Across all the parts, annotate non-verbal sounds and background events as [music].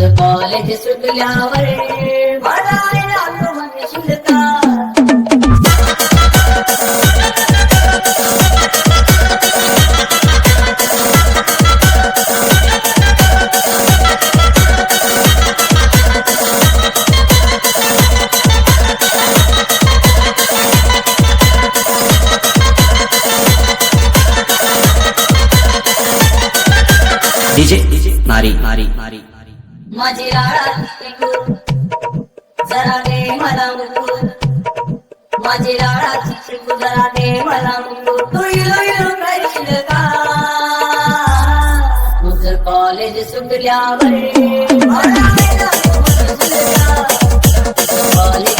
तुझं कॉलेज सुटल्यावर बघायला तू म्हणशील का डीजे नारी नारी नारी माझी चिकू जरा दे मला मुकू माझी चिकू जरा दे मला मुकू तू इलो इलो करशील का? तुझं कॉलेज सुटल्यावर. [laughs] कॉलेज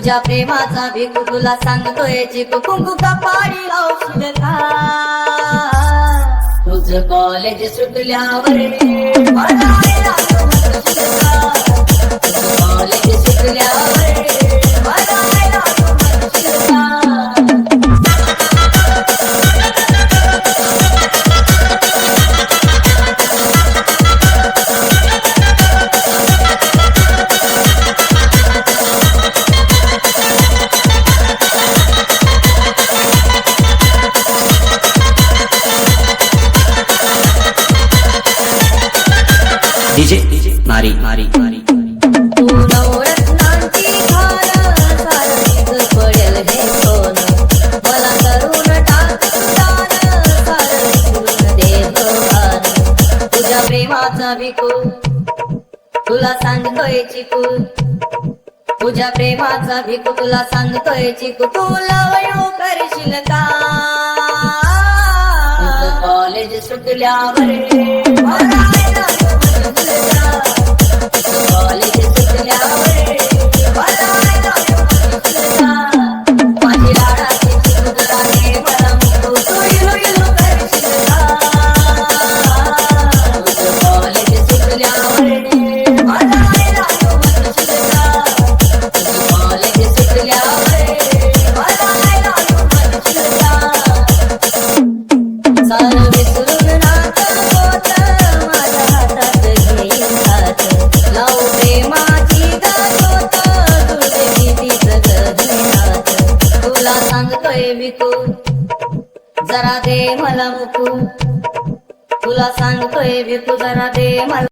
तुझ्या प्रेमाचा भिकू तुला सांगतोय चिकू कुंकू कपाळी पाणी का? तुझं कॉलेज सुटल्यावर भान तुझ्या प्रेमाचा भिकू तुला सांगतोय चिकू. तुझ्या प्रेमाचा भिकू तुला सांगतोय चिकू. तुला वयो करशील का? कॉलेज सुटल्यावर जरा दे मला मुकू. तुला सांगतोय विकू जरा दे मला